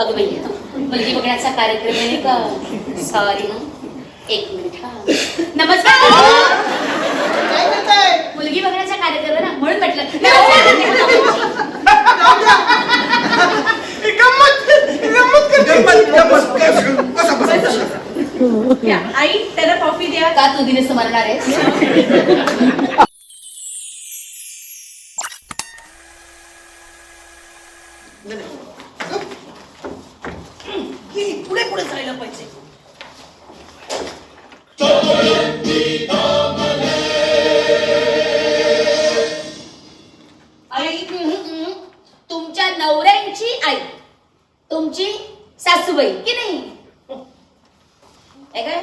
अगं बाई मुलगी बघण्याचा कार्यक्रम आहे का? सॉरी एक मिनिट हा. नमस्कार? मुलगी बघण्याचा कार्यक्रम आहे ना म्हणून म्हटलं. आई त्याला कॉफी द्या. का तू दिने समरणार आहेस? पुढे जायला पाहिजे. तुमच्या नवऱ्यांची आई तुमची सासूबाई की नाही? काय?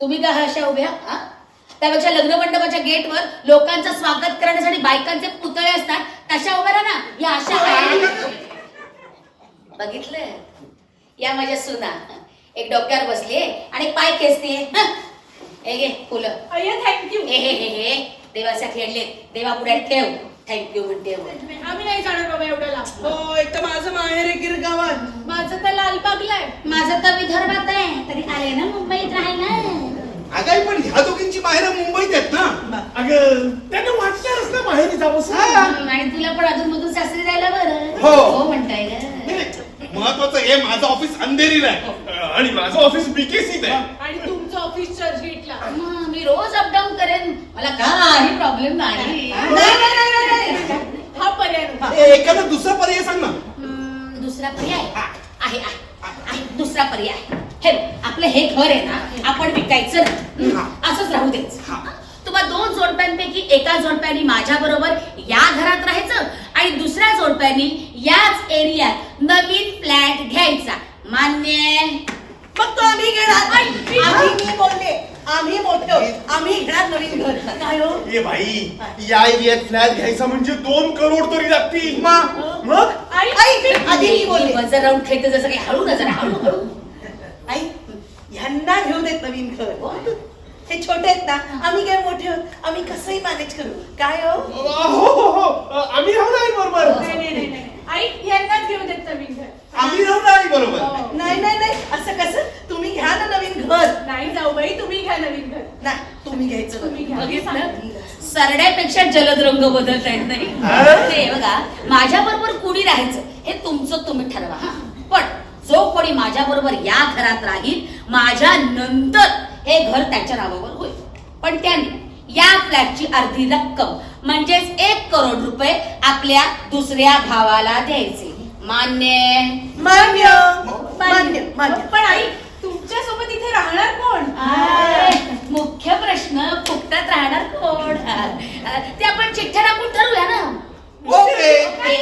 तुम्ही का अशा उभ्या? हा? त्यापेक्षा लग्न मंडपाच्या गेटवर लोकांचं स्वागत करण्यासाठी बायकांचे पुतळे असतात तशा उभ्या ना. या अशा बघितलंय? या माझ्या सुना. एक डोक्यावर बसलीये आणि पाय खेचते. हे. घे फुलं. अय्या थँक्यू हे हे हे हे. देवासाठी आणले. देवा पुढे ठेव. थँक्यू म्हणते आम्ही नाही जाणार बाबा एवढं लांब. हो एक तर माझं माहेर आहे गिरगावात. माझं तर लालबागला आहे. माझं तर विदर्भात आहे. तरी आले ना मुंबईत राहायला? अगं पण ह्या दोघींची माहेर मुंबईत आहेत ना. अगं त्यांना वाटणारच ना माहेरी जावं हा. आणि तुला पण अजून मधून सासरी जायला बरं. हो. हो म्हणताय ग. महत्वाचं हे माझं ऑफिस अंधेरीला आहे. आणि माझं ऑफिस बीकेसीत आहे. आणि तुमचं ऑफिस चर्चगेटला. मग मी रोज अपडाऊन करेन. मला काही प्रॉब्लेम नाही. नाही, नाही, नाही, नाही, नाही. हा पर्याय नव्हता. ए, एखादा दुसरा पर्याय सांग ना. हम्म, दुसरा पर्याय आहे. आहे आहे दुसरा पर्याय हे बघ, आपलं हे घर आहे ना आपण विकायचं नाही. हा. असंच राहू द्यायचं हा. तुम्हाला दोन जोडप्यांपैकी एका जोडप्यानी माझ्या बरोबर या घरात राहायचं आणि दुसऱ्या जोडप्यानी याच एरियात नवीन फ्लॅट घ्यायचा. मान्य? मग तो आम्ही घेणार. आधी मी बोलले. आम्ही मोठे. आहोत आम्ही घेणार नवीन घर. काय हो? ए भाई या एरियात फ्लॅट घ्यायचा म्हणजे दोन करोड तरी लागतील. मग? मग? आई आई आधी मी बोलले. वजन राहून ठेवते जसं काही हळू नजर हळू हळू. आई ह्यांना घेऊ देत नवीन घर. हे छोटे आहेत ना आम्ही काय मोठे आहोत? आम्ही कसंही मॅनेज करू. काय हो? हो हो हो. आम्ही राहू नाही बरोबर. नाही नाही नाही नाही. आई यांनाच घेऊ देत नवीन घर. आम्ही राहू ना आई बरोबर. हो. नाही नाही नाही. असं कसं? तुम्ही घ्या ना नवीन घर. नाही जाऊ बाई तुम्ही घ्या नवीन घर. नाही तुम्ही घ्यायचं. तुम्ही. घ्या. सरड्यापेक्षा जलद रंग बदलता येत नाही. ते बघा माझ्या बरोबर कुणी राहायचं हे तुमचं तुम्ही ठरवा. पण जो कोणी माझ्या बरोबर या घरात राहील माझ्या नंतर हे घर त्याच्या नावावर होईल. पण त्याने या फ्लॅटची अर्धी रक्कम म्हणजेच एक करोड रुपये आपल्या दुसऱ्या भावाला द्यायचे. मान्य. मान्य. मान्य मान्य. पण आई तुमच्यासोबत इथे राहणार कोण आय, मुख्य प्रश्न फुकटात राहणार कोण आ, ते आपण चिठ्ठ्या टाकून ठरवूया ना ओके ए, नाही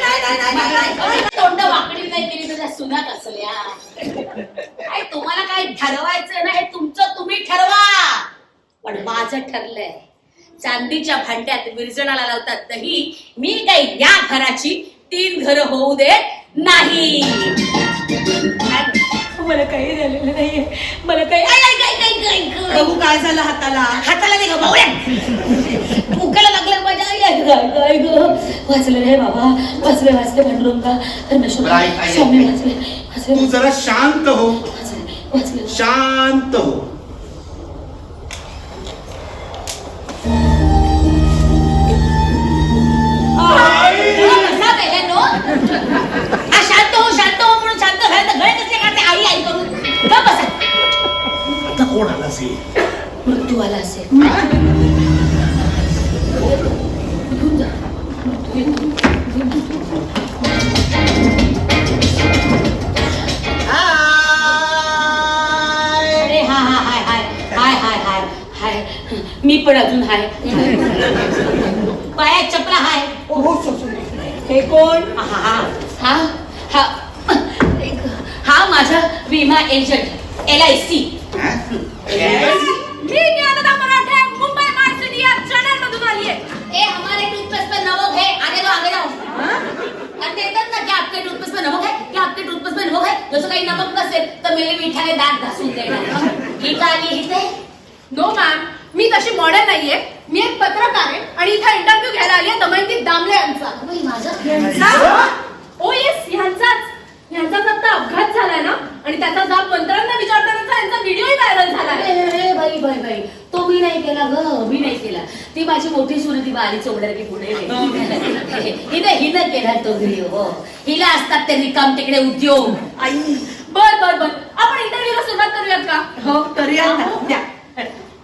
नाही नाही, नाही नाही तोंड वाकडी नाही केली तुझ्या सुना कसल्या काय तुम्हाला काय ठरवायचं ना हे तुमचं तुम्ही ठरवा पण माझं ठरलंय चांदीच्या भांड्यात विरजणाला लावतात. दही मी काही या घराची तीन घर होऊ देत नाही. मला काही झालेलं नाहीये. मला काही काय काय काय काय काय काय प्रभू काय झालं हाताला? हाताला नाही ग बावड्या लागलं माझ्या? आई काय ग वाचलं रे बाबा. वाचले वाचले पांडुरंगा परमेश्वर स्वामी. वाचले वाचले. तू जरा शांत हो. वाचले वाचले. शांत हो. हाय. मी पण अजून हाय. पायात चपला हाय. हे कोण? हा हा. हा हा. हा माझा विमा एजंट एल आय सी. हा? मी ज्ञानदा मराठे मुंबई मार्सिडिया चॅनल मधून आली आहे ए हमारे टूथपेस्ट पे नमक है. आगे ना की आपके टूथपेस्ट पे नमक है की आपके टूथपेस्ट पे नमक है. जसं काही नमक नसेल तर मेले मिठाने दात घासून देणार. ही का आली इथे नो मॅम मी तशी मॉडेल नाहीये. मी एक पत्रकार आहे आणि इथे इंटरव्ह्यू घ्यायला आली आहे दमयंती दामले यांचा. ओ येस ह्यांचाच ह्यांचा आता अपघात झालाय ना? आणि त्याचा जाब मंत्र्यांना विचारताना यांचा व्हिडिओही व्हायरल झाला बाई बाई बाई. तो मी नाही केला ग. मी नाही केला. ती माझी मोठी सुरू ती बाली चोबड्या की पुढे हिने हिनं केला तो व्हिडिओ हो. हिला असतात ते रिकाम तिकडे उद्योग. आई. बर बर बर. आपण इंटरव्ह्यूला सुरुवात करूयात का? हो करूया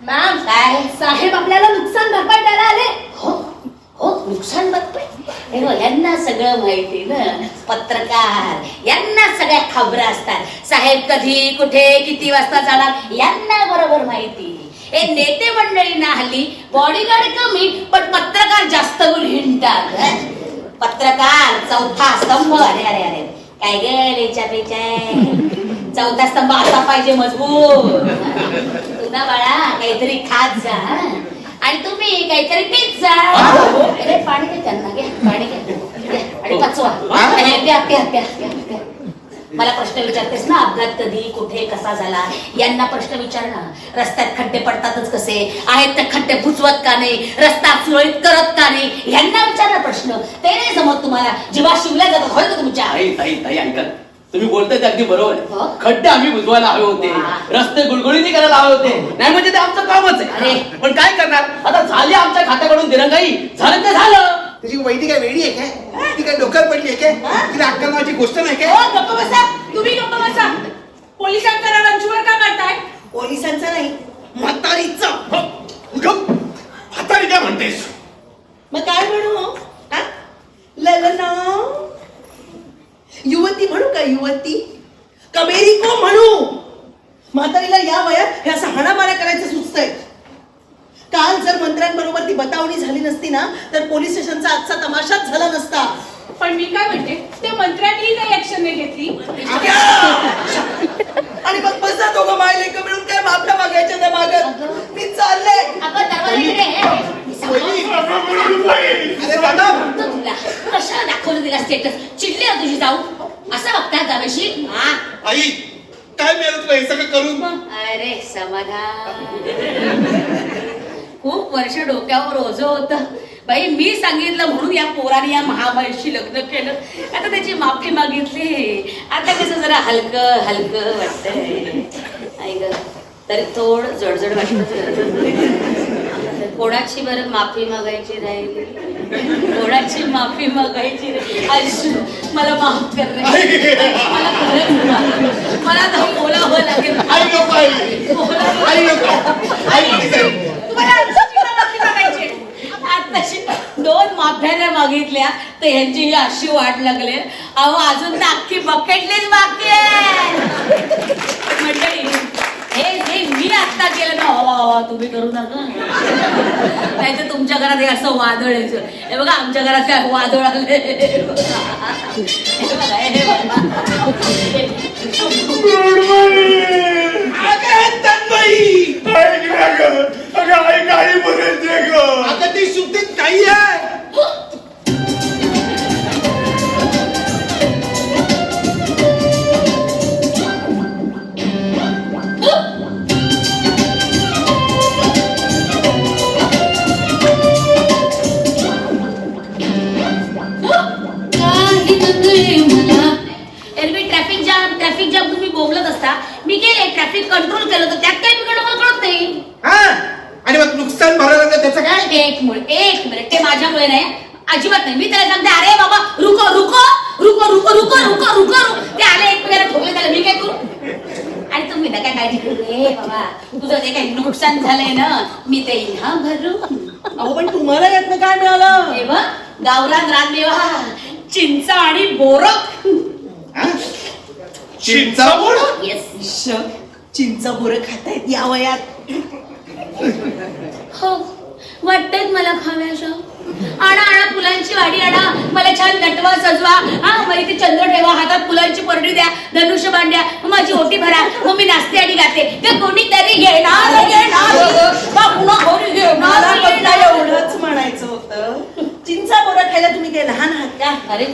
मॅम काय? साहेब आपल्याला नुकसान भरपाई द्यायला आले. हो हो नुकसान हे बघ, यांना सगळं माहिती ना. पत्रकार यांना सगळ्या खबरा असतात. साहेब कधी कुठे किती वाजता जाणार? यांना बरोबर माहिती. हे नेते मंडळी ना हल्ली बॉडीगार्ड कमी पण पत्रकार जास्त गुण हिंडतात? पत्रकार चौथा स्तंभ. अरे अरे अरे. काय गे लेच्या पेच्या चौथा स्तंभ असा पाहिजे मजबूत. तुला बाळा काहीतरी खात जा? आणि तुम्ही काहीतरी पीत जा. अरे पाणी दे त्यांना घ्या पाणी घ्या. आणि पचवा. अरे, प्या प्या प्या प्या प्या. मला प्रश्न विचारतेस ना अपघात कधी कुठे कसा झाला? यांना प्रश्न विचार ना. रस्त्यात खड्डे पडतातच कसे? आहेत ते खड्डे बुजवत का नाही? रस्ता सुरळीत करत का नाही? यांना विचार प्रश्न. ते नाही जमत तुम्हाला. जेव्हा शिवल्या जातात. होय का तुमच्या? तुम्ही बोलताय ते अगदी बरोबर. हो. आहे खड्डे आम्ही बुजवायला हवे होते. रस्ते गुळगुळीने करायला हवे होते. नाही म्हणजे ते आमचं कामच अरे. आहे पण काय करणार? आता झाली आमच्या खात्याकडून दिरंगाई. झालं ते झालं. तुझी वैदी काय वेडी आहे काय? ती काय डोक्यात पडली आहे काय? तिला अक्कल नावाची गोष्ट नाही काय हो गप्प बसा तुम्ही गप्प बसा पोलिसांचा रंचुवर का करताय पोलिसांचा नाही म्हातारीचा गप हाताने काय म्हणतेस मग काय म्हणू हा? ललना युवती म्हणू का युवती कमेरिको म्हणू म्हातारीला या वयात हे असं हाणामाऱ्या करायचं सुचतंय काल जर मंत्र्यांबरोबर ती बतावणी झाली नसती ना तर पोलीस स्टेशनचा आजचा तमाशाच झाला नसता पण मी काय म्हणते? त्या मंत्र्यांनी काही ऍक्शन नाही घेतली. आणि मग बसा दोघं मायलेक मिळून काय माफल्या मागायच्या त्या मागत मी चालले. इकडे. अरे तुला कशाला दाखवलं तिला स्टेटस चिडली ना तुझी जाऊ. असं बघतात जावेशी? हा. आई काय मिळालं तुला हे सगळं करून? अरे समाधान. खूप वर्ष डोक्यावर ओझ होतं. बाई मी सांगितलं म्हणून या पोराने या महाबाईशी लग्न केलं. आता त्याची माफी मागितली. आता कसं जरा हलकं हलकं वाटतंय. ऐक तरी थोडं जडजड वाटत. कोणाची बरं माफी मागायची राहिली? कोणाची माफी मागायची राहिली? मला माफ कर मला खरंच माफ. मला तर बोलावं लागेल. आताशी दोन माफ्याने मागितल्या तर ह्यांची ही अशी वाट लागले. अहो अजून तर अख्खी बकेटलीच बाकी आहे. मंडळी हे आत्ता केलं ना हवा हवा तुम्ही करू नका. नाही तर तुमच्या घरात हे असं वादळ यायचं हे बघा आमच्या घरात काय वादळ आले हे बघा हे बघा. ट्रॅफिक कंट्रोल केलं तर त्यात काही बिघडलं मला कळत नाही. हा? आणि मग नुकसान भरायला लागलं त्याचं काय? एक मिनिट एक मिनिट. ते माझ्यामुळे नाही. अजिबात नाही. मी त्याला सांगते अरे बाबा रुको रुको रुको रुको रुको रुको रुको रुको. ते आले एक वेळेला ठोकले त्याला. मी काय करू? आणि तुम्ही ना काय काळजी करू रे बाबा तुझं जे काही नुकसान झालंय ना मी ते हा भरू अहो पण तुम्हाला यातनं काय मिळालं? हे बघ गावरान रानमेवा चिंचा आणि बोरक हा? चिंचा बोल येस श, चिंच बोरं खातायत या वयात. हो वाटतंय मला खाव्याशा आणा आणा फुलांची वाडी आणा. मला छान नटवा सजवा. हा मला इथे चंद्र ठेवा हातात फुलांची परडी द्या धनुष्य बांध्या माझी ओटी भरा मग मी नाचते आणि गाते. ते कोणीतरी घेणार घेणार. बा पुन्हा मला घेणार. एवढंच म्हणायचं होतं? चिंचा बोरं खायला तुम्ही काय लहान आहात का? अरे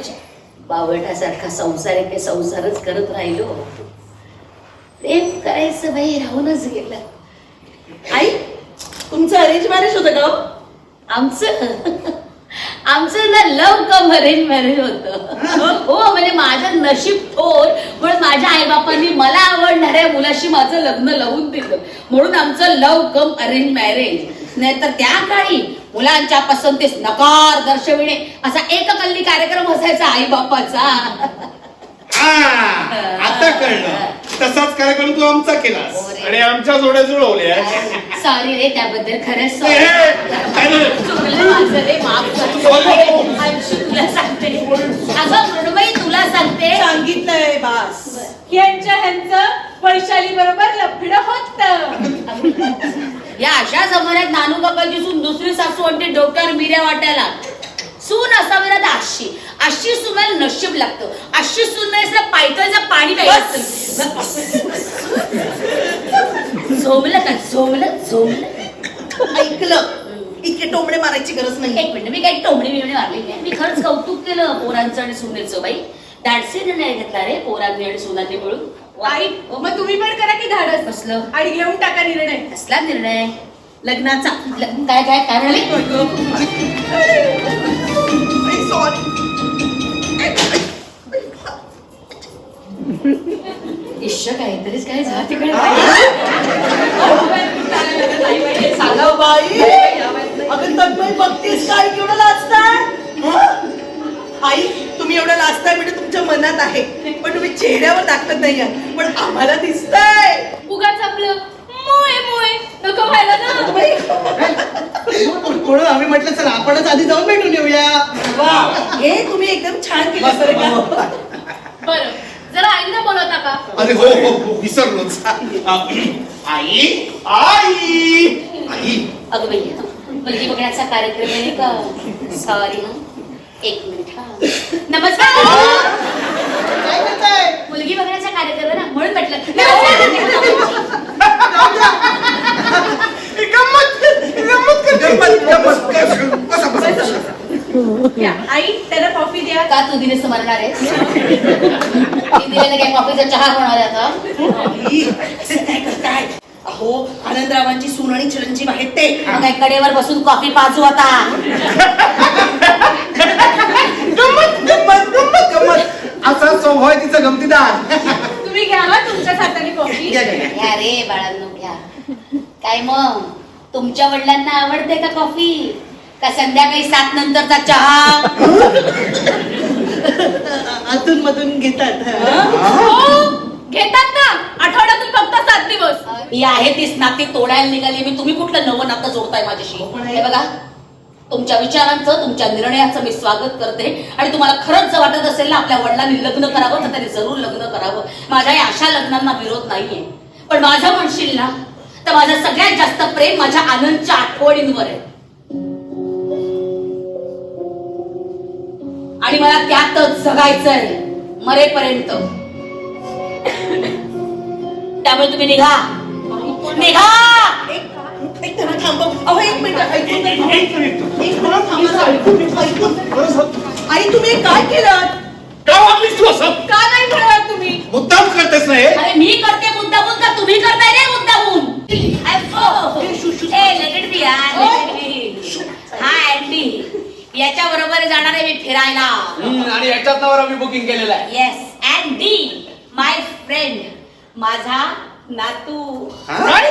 बावटासारखा संसार आहे संसारच करत राहिलो. प्रेम करायचं बाई राहूनच गेलं. आई तुमचं अरेंज मॅरेज होतं का हो? आमचं? आमचं ना लव कम अरेंज मॅरेज होतं. हो म्हणजे माझं नशीब थोर म्हणून माझ्या आईबापांनी मला आवडणाऱ्या मुलाशी माझं लग्न लावून दिलं. म्हणून आमचं लव कम अरेंज मॅरेज नाहीतर त्या काळी मुलांच्या पसंतीस नकार दर्शविणे असा एककल्ली कार्यक्रम असायचा आई बापाचा हा आता कळलं. तसाच कार्यक्रम तू आमचा केलास. आणि आमच्या जोड्या जुळवल्या. सॉरी रे त्याबद्दल खरंच sorry. काय झालं? चुकलं माझं रे माफ कर. अंशू तुला सांगते. अगं तुला सांगते. सांगितलंय बास. यांच्या ह्यांचं वैशाली बरोबर लफड होत या अशा जमान्यात नानू काकाची सून दुसरी सासू आणते डोक्यावर मिऱ्या वाटायला. सून असावी ना अशी अशी सुनायला नशीब लागतं. अशी सून नाही पायथ्याचं पाणी झोमलं का? झोमलं? झोमलं? ऐकलं. इतके टोमडे मारायची गरज नाही. एक मिनिट मी काही टोमडी बिमडी मारली नाही. मी खरंच कौतुक केलं पोरांचं आणि सुनेचं बाई. धाडसी निर्णय घेतला रे पोरांनी आणि सुनांनी मिळून. आई मग तुम्ही पण करा की धाडस. कसलं? आणि घेऊन टाका निर्णय. कसला निर्णय? लग्नाचा. ल- काय काय काय म्हणाली? इश्श काहीतरीच काय झालं तिकडे? सांगा बाई. अगं तन्मय बघतीस काय? केवढं लाजताय? आई तुम्ही एवढं लाजताय म्हणजे तुमच्या मनात आहे. पण तुम्ही चेहऱ्यावर दाखवत नाही आहात. पण आम्हाला दिसतंय. उगाच आपलं मोय मोय नको व्हायला म्हणून आम्ही म्हटलं चला आपणच आधी जाऊन भेटून येऊया. वा. हे तुम्ही एकदम छान केलं बरं का बरं. जरा आईंना बोलवता का? अरे हो हो हो विसरलोच. आई आई आई. अगं बाई मुलगी बघण्याचा कार्यक्रम आहे का? सॉरी हा एक मिनिट हा. नमस्कार. काय मुलगी बघण्याचा कार्यक्रम आहे ना म्हणून म्हटलं. गंमत गंमत. या, आई त्यांना कॉफी द्या. का तू दिनेस मरणार आहे मी दिलेलं काय कॉफीचा चहा होणार आहे आता. करताय? आनंदरावांची सून आणि चिरंजीव आहेत ते काय कडेवर बसून कॉफी पाजू आता गंमत गंमत गंमत गंमत असा स्वभाव आहे तिचा गमतीदार तुम्ही घ्या हा तुमच्या हाताने कॉफी. घ्या रे बाळांनो घ्या काय मग तुमच्या वडिलांना आवडते का कॉफी का संध्याकाळी सात नंतरचा चहा अधून मधून घेतात हं? हो घेतात ना? आठवड्यातून फक्त सात दिवस. मी आहे तीच नाती तोडायला निघाली मी. तुम्ही कुठलं नवं नातं जोडताय माझ्याशी? हे बघा. तुमच्या विचारांचं तुमच्या निर्णयाचं मी स्वागत करते. आणि तुम्हाला खरंच जर वाटत असेल ना आपल्या वडिलांनी लग्न करावं तर त्यांनी जरूर लग्न करावं. माझ्या या अशा लग्नांना विरोध नाहीये. पण माझं म्हणशील ना तर माझं सगळ्यात जास्त प्रेम माझ्या आनंदच्या आठवणींवर आहे. आणि मला त्यातच जगायचंय मरेपर्यंत. त्यामुळे तुम्ही निघा. निघा! एक थांबव अहो एक मिनिट ऐकून तर- एक मिनिट. थांबा ना. ऐकून आई तुम्ही हे काय केलं? का वागलीस तू असं? का नाही तुम्ही? मुद्दाम करतेस ना हे? अरे मी करते मुद्दामून का तुम्ही करताय रे मुद्दामून? बी हाय अँडी याच्या बरोबर जाणार आहे मी फिरायला. हम्म, आणि याच्यात आम्ही बुकिंग केलेलं आहे. येस अँडी माय फ्रेंड माझा नातू. काय